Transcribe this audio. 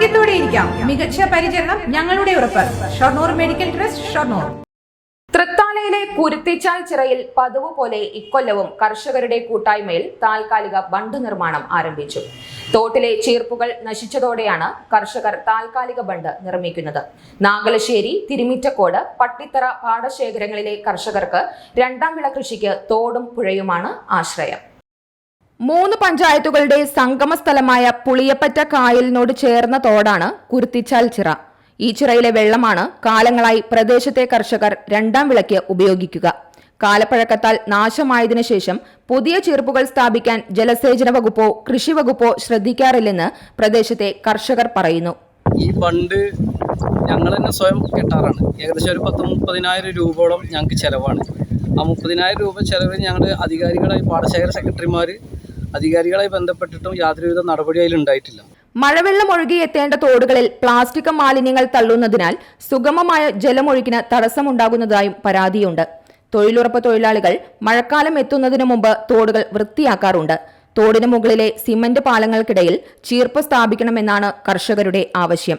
ആരോഗ്യത്തോടെ ഇരിക്കാം. മികച്ച പരിചരണം ഞങ്ങളുടെ ഉറപ്പ്. Shoranur medical trust Shoranur. തൃത്താലയിലെ Kuruthichal ചിറയിൽ പതിവ് പോലെ ഇക്കൊല്ലവും കർഷകരുടെ കൂട്ടായ്മയിൽ താൽക്കാലിക ബണ്ട് നിർമ്മാണം ആരംഭിച്ചു. തോട്ടിലെ ചീർപ്പുകൾ നശിച്ചതോടെയാണ് കർഷകർ താൽക്കാലിക ബണ്ട് നിർമ്മിക്കുന്നത്. നാഗലശ്ശേരി തിരുമിറ്റക്കോട് പട്ടിത്തറ പാടശേഖരങ്ങളിലെ കർഷകർക്ക് രണ്ടാം വിള കൃഷിക്ക് തോടും പുഴയുമാണ് ആശ്രയം. മൂന്ന് പഞ്ചായത്തുകളുടെ സംഗമ സ്ഥലമായ പുളിയപ്പറ്റ കായലിനോട് ചേർന്ന തോടാണ് കുരുത്തിച്ചാൽ ചിറ. ഈ ചിറയിലെ വെള്ളമാണ് കാലങ്ങളായി പ്രദേശത്തെ കർഷകർ രണ്ടാം വിളയ്ക്ക് ഉപയോഗിക്കുക. കാലപ്പഴക്കത്താൽ നാശമായതിനു ശേഷം പുതിയ ചെറുപ്പുകൾ സ്ഥാപിക്കാൻ ജലസേചന വകുപ്പോ കൃഷി വകുപ്പോ ശ്രദ്ധിക്കാറില്ലെന്ന് പ്രദേശത്തെ കർഷകർ പറയുന്നു. ഈ ഫണ്ട് ഞങ്ങൾ തന്നെ സ്വയം കെട്ടാറാണ്. ഏകദേശം ഒരു പത്ത് മുപ്പതിനായിരം രൂപയോളം ഞങ്ങൾക്ക് ചിലവാണ്. ആ മുപ്പതിനായിരം രൂപ ചിലവ് ഞങ്ങളുടെ അധികാരികളായി പാടശേഖര സെക്രട്ടറിമാർ അധികാരികളായി ബന്ധപ്പെട്ടിട്ടും യാതൊരുവിധ നടപടി അതിൽ ഉണ്ടായിട്ടില്ല. മഴവെള്ളം ഒഴുകിയെത്തേണ്ട തോടുകളിൽ പ്ലാസ്റ്റിക് മാലിന്യങ്ങൾ തള്ളുന്നതിനാൽ സുഗമമായ ജലമൊഴുക്കിന് തടസ്സമുണ്ടാകുന്നതായും പരാതിയുണ്ട്. തൊഴിലുറപ്പ് തൊഴിലാളികൾ മഴക്കാലം എത്തുന്നതിനു മുമ്പ് തോടുകൾ വൃത്തിയാക്കാറുണ്ട്. തോടിന് മുകളിലെ സിമന്റ് പാലങ്ങൾക്കിടയിൽ ചീർപ്പ് സ്ഥാപിക്കണമെന്നാണ് കർഷകരുടെ ആവശ്യം.